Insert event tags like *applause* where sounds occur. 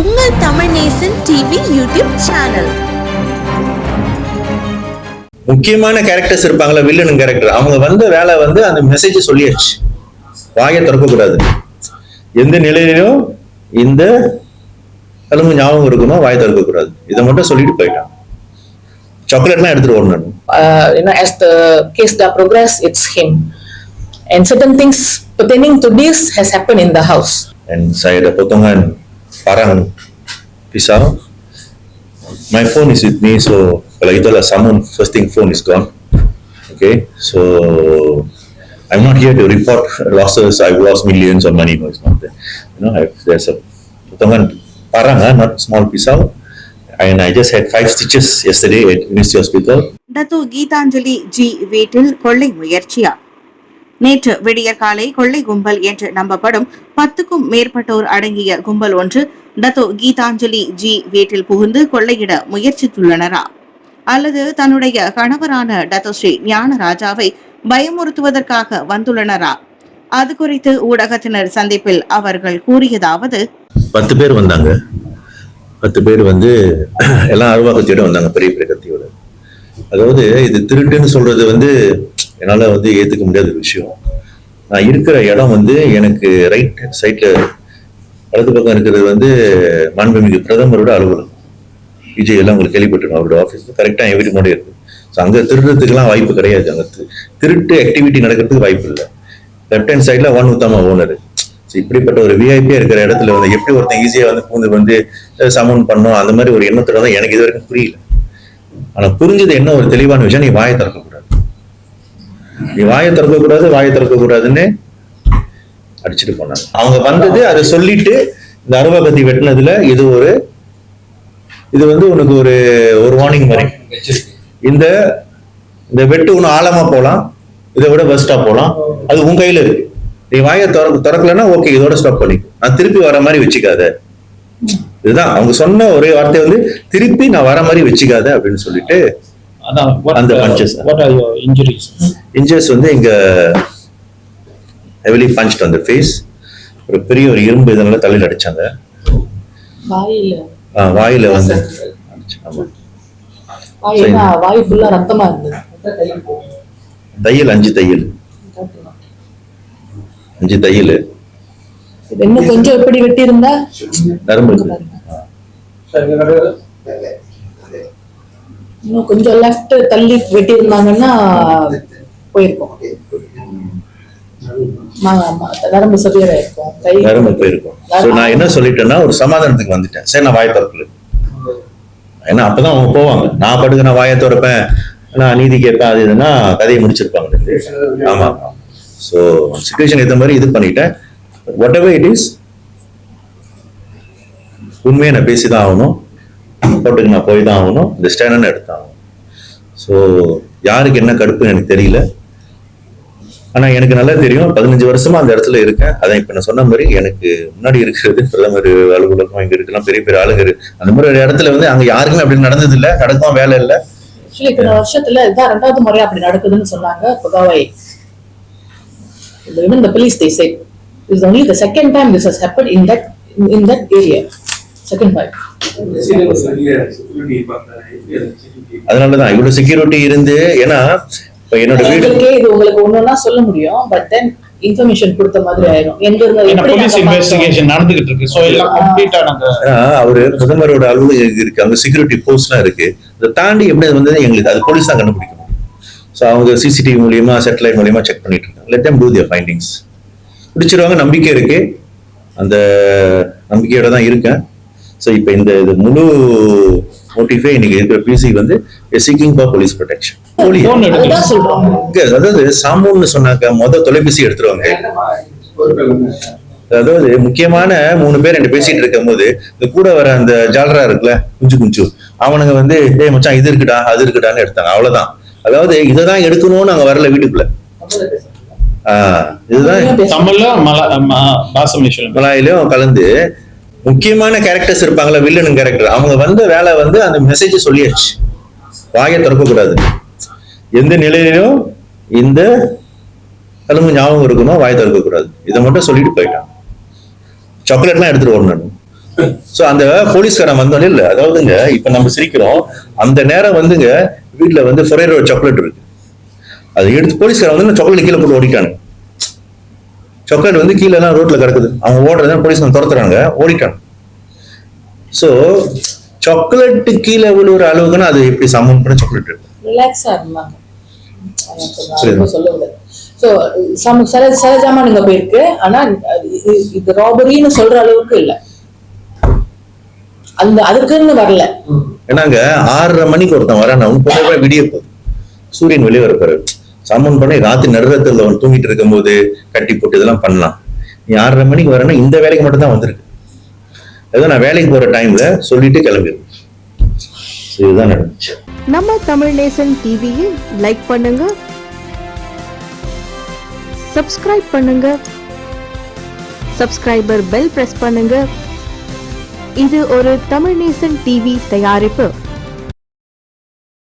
உங்கள் Tamil Nesan TV YouTube channel முக்கியமான characters இருப்பாங்களா வில்லன் கேரக்டர் அவங்க வந்த வேலை வந்து அந்த மெசேஜ் சொல்லியாச்சு. வாயை திறக்கக்கூடாது. எந்த நிலையிலும் இந்த கலங்கு ஞாபகம் இருக்கணும் வாயை திறக்கக்கூடாது. இதை மட்டும் சொல்லிட்டு போயிட்டான் சாக்லேட்லாம் எடுத்துட்டு வரணும். Uh, you as the case dah progress, it's him. And certain things pertaining to this has happened in the house. and saya potongan parang pisau. My phone is with me, so kalau itulah someone first thing phone is gone. Okay, so I'm not here to report *laughs* losses. I've lost millions of money. No, it's not there. You know, I've, there's a potongan parang, ah, not small pisau, and I just had five stitches yesterday at University Hospital. Datuk Gitanjali G வீட்டில் கொள்ளை முயற்சியா நேற்று விடியற்காலை கொள்ளை கும்பல் என்று நம்பப்படும் பத்துக்கும் மேற்பட்டோர் அடங்கிய கும்பல் ஒன்று டத்து கீதாஞ்சலி ஜி வீட்டில் புகுந்து கொள்ளையிட முயற்சித்துள்ளனரா. அல்லது தன்னுடைய கணவரான டத்து ஸ்ரீ ஞானராஜாவை பயமுறுத்துவதற்காக வந்துள்ளனரா. அது குறித்து ஊடகத்தினர் சந்திப்பில் அவர்கள் கூறியதாவது பத்து பேர் வந்தாங்க. பத்து பேர் வந்து எல்லாம் அருவா கத்தியோட வந்தாங்க பெரிய பெரிய கத்தியோட. அதாவது இது திருட்டுன்னு சொல்றது வந்து என்னால வந்து ஏத்துக்க முடியாத ஒரு விஷயம். நான் இருக்கிற இடம் வந்து எனக்கு ரைட் சைட்ல வலது பக்கம் இருக்கிறது வந்து மாண்புமிகு பிரதமரோட அலுவலகம். விஜய் எல்லாம் உங்களுக்கு கேள்விப்பட்டிருக்கோம் அவரோட ஆஃபீஸ் கரெக்டாக எவ்ரி மோடி இருக்கு. ஸோ அங்கே திருடுறதுக்கெல்லாம் வாய்ப்பு கிடையாது அங்கே திருட்டு ஆக்டிவிட்டி நடக்கிறதுக்கு வாய்ப்பு இல்லை. லெஃப்ட் ஹேண்ட் சைடில் ஒன் உத்தமா ஓனர் ஸோ இப்படிப்பட்ட ஒரு விஐபியா இருக்கிற இடத்துல வந்து எப்படி ஒருத்தன் ஈஸியாக வந்து பூந்து வந்து சமன் பண்ணோம் அந்த மாதிரி ஒரு எண்ணத்துல தான் எனக்கு இது வரைக்கும் புரியல. ஆனால் புரிஞ்சது என்ன ஒரு தெளிவான விஷயம் நீ வாயை திறக்கக்கூடாது நீ வாயை திறக்கக்கூடாது வாயை திறக்கக்கூடாதுன்னு அடிச்சுட்டு போனாங்க. அவங்க வந்தது அதை சொல்லிட்டு இந்த அருவகத்தி வெட்டினதுல இது ஒரு இது வந்து உனக்கு ஒரு ஒரு வார்னிங் மாதிரி. இந்த இந்த வெட்டு ஒன்று ஆழமா போகலாம் இதை விட பெஸ்டா போகலாம் அது உன் கையில இருக்கு. நீ வாயை திற திறக்கலன்னா ஓகே இதோட ஸ்டாப் பண்ணி நான் திருப்பி வர மாதிரி வச்சுக்காத. இதுதான். அவங்க சொன்ன ஒரே வார்த்தை வந்து திருப்பி நான் வர மாதிரி வச்சுக்காத அப்படின்னு சொல்லிட்டு அந்த uh, punches. what are your injuries? இன்ஜர்ஸ் வந்து இங்க ஹெவிலி பஞ்ச் அந்த ஃபேஸ் ஒரு பெரிய ஒரு இரும்பு இதனால தலையில அடிச்சாங்க. வாயில. ஆ, வாயில வந்து. வாய் என்ன வாய் ஃபுல்லா ரத்தமா இருந்தது? தையல் அஞ்சு தையல். அஞ்சு தையல். இன்னும் கொஞ்சம் எப்படி வெட்டி இருந்தா. இன்னும் கொஞ்சம் லெஃப்ட் தள்ளி வெட்டி இருந்தாங்கன்னா போயிருக்கும். நரம்பு சரியா இருக்கும் நரம்பு போயிருக்கும். ஸோ நான் என்ன சொல்லிட்டேன்னா ஒரு சமாதானத்துக்கு வந்துட்டேன். சரி நான் வாயை திறக்கல. ஏன்னா அப்பதான் அவங்க போவாங்க. நான் படுக்க நான் வாயை திறப்பேன். நான் நீதி கேட்பேன் அது இதுன்னா கதையை முடிச்சிருப்பாங்க ஆமா. ஸோ சுச்சுவேஷன் ஏற்ற மாதிரி இது பண்ணிட்டேன். வாட் எவர் இட் இஸ் உண்மையை நான் பேசி தான் ஆகணும். கோர்ட்டுக்கு நான் போய் தான் ஆகணும். இந்த ஸ்டாண்டர்ட் எடுத்தாகணும் ஸோ யாருக்கு என்ன கடுப்புன்னு எனக்கு தெரியல. ஆனா எனக்கு நல்லா தெரியும். பதினஞ்சு வருஷமா அந்த இடத்துல இருக்கேன். அதான் இப்போ நான் சொன்ன மாதிரி எனக்கு முன்னாடி இருக்கிறது பிரதமர் அலுவலகம் இங்கே இருக்கலாம் பெரிய பெரிய ஆளுங்க அந்த மாதிரி ஒரு இடத்துல வந்து அங்க யாருக்குமே அப்படி நடந்தது இல்லை நடக்கும் வேலை இல்லை. ஆக்சுவலி இத்தனை வருஷத்துல இதான் ரெண்டாவது முறையா அப்படி நடக்குதுன்னு சொன்னாங்க புகாவை. இந்த the police this is only the second time this has happened in that in, that area. Second time. அதனாலதான் இவ்வளவு செக்யூரிட்டி இருந்து ஏன்னா இப்ப என்னோட வீடு எங்களுக்கே இது உங்களுக்கு ஒண்ணுன்னா சொல்ல முடியும் பட் தென் இன்ஃபர்மேஷன் கொடுத்த மாதிரி ஆயிரும். எங்க நடந்துகிட்டு இருக்கு. சோ எல்லாம் கம்ப்ளீட்டா நாங்க ஏன்னா அவரு பிரதமரோட அலுவலகம் இருக்கு அங்க செக்யூரிட்டி போஸ்ட்லாம் இருக்கு. இதை தாண்டி எப்படி அது எங்களுக்கு அது போலீஸ் தான் கண்டுபிடிக்க முடியும் ஸோ அவங்க சிசிடிவி மூலியமா சேட்டலைட் மூலியமா செக் பண்ணிட்டு இருக்காங்க. Let them do their findings பிடிச்சிருவாங்க நம்பிக்கை இருக்கு. அந்த நம்பிக்கையோட தான் இருக்கேன். ஸோ இப்போ இந்த இது முழு மோட்டிஃபே இன்னைக்கு இருக்கிற பிசி வந்து சீக்கிங் ஃபார் போலீஸ் ப்ரொடெக்ஷன் அதாவது சாமுன்னு சொன்னாக்க மொத தொலைபேசி எடுத்துருவாங்க. அதாவது முக்கியமான மூணு பேர் ரெண்டு பேசிட்டு இருக்கும் போது இந்த கூட வர அந்த ஜாலரா இருக்குல்ல குஞ்சு குஞ்சு அவனுங்க வந்து டேய் மச்சான் இது இருக்குடா அது இருக்குடான்னு எடுத்தாங்க. அவ்வளவுதான். அதாவது இததான் எடுக்கணும்னு அங்க வரல வீட்டுக்குள்ள. இதுதான் தமிழ்ல மல ம- பாசம் சொல்லுங்க மலாயிலையும் கலந்து முக்கியமான கேரக்டர்ஸ் இருப்பாங்களா வில்லன் கேரக்டர் அவங்க வந்த வேலை வந்து அந்த மெசேஜ் சொல்லியாச்சு. வாயை திறக்கக்கூடாது. எந்த நிலையிலும் இந்த கலங்கு ஞாபகம் இருக்கணும்? வாயை திறக்கக்கூடாது. இதை மட்டும் சொல்லிட்டு போயிட்டான் சாக்லேட்லாம் எடுத்துட்டு வரணும். சோ அந்த போலீஸ்காரன் வந்தோடனே இல்ல. அதாவதுங்க இப்ப நம்ம சிரிக்கிறோம். அந்த நேரம் வந்துங்க வீட்டுல வந்து ஃபொரேரோ சாக்லேட் இருக்கு. அதை எடுத்து போலீஸ்காரன் வந்து சாக்லேட் கீழே போட்டு ஓடிட்டாங்க சாக்லேட் வந்து கீழே எல்லாம் ரோட்ல கிடக்குது. அவங்க ஓடுறத போலீஸ் துரத்துறாங்க. ஓடிட்டாங்க சோ சாக்லேட் கீழே விழுவுற அளவுக்குன்னா அது எப்படி சமன் பண்ண சாக்லேட் ரிலாக்ஸா இருந்தாங்க நான் ஸோ சம சில சில ஜாமானுங்க போயிருக்கு. ஆனா இது- ராபரின்னு சொல்ற அளவுக்கு இல்ல. அந்த அதுக்குன்னு வரல. ஏன்னாங்க ஆறரை மணிக்கு ஒருத்தன் வரான். அவன் போன விடிய போகுது சூரியன் வெளியே வரப்பாரு சம்மன் பண்ணி ராத்திரி நடுறத்துல அவன் தூங்கிட்டு இருக்கும்போது கட்டி போட்டு இதெல்லாம் பண்ணலாம். நீ ஆறரை மணிக்கு வரேன்னா இந்த வேலைக்கு மட்டும் தான் வந்திருக்கு. ஏதோ நான் வேலைக்கு போற டைம்ல சொல்லிட்டு கிளம்பிடுவேன் இதுதான் நடந்துச்சு. நம்ம தமிழ் நேசன் டிவியை லைக் பண்ணுங்க. சப்ஸ்கிரைப் பண்ணுங்க. சப்ஸ்கிரைபர் பெல் பிரஸ் பண்ணுங்க. இது ஒரு தமிழ் நேசன் டிவி தயாரிப்பு.